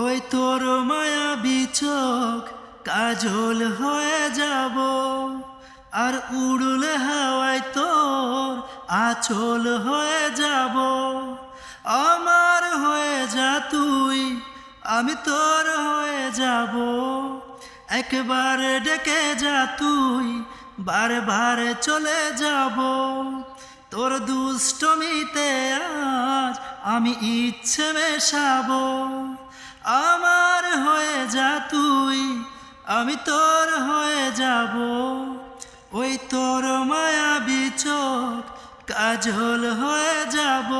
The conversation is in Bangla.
ওই তোর মায়া বিচক কাজল হয়ে যাব, আর উড়লে হাওয়ায় তোর আচল হয়ে যাব। আমার হয়ে যা তুই, আমি তোর হয়ে যাব। একবারে ডেকে যা তুই বারে বারে চলে যাব। তোর দুষ্টমিতে আজ আমি ইচ্ছে মেশাবো। তুই আমি তোর হয়ে যাব। ওই তোর মায়া বিচক কাজল হয়ে যাব।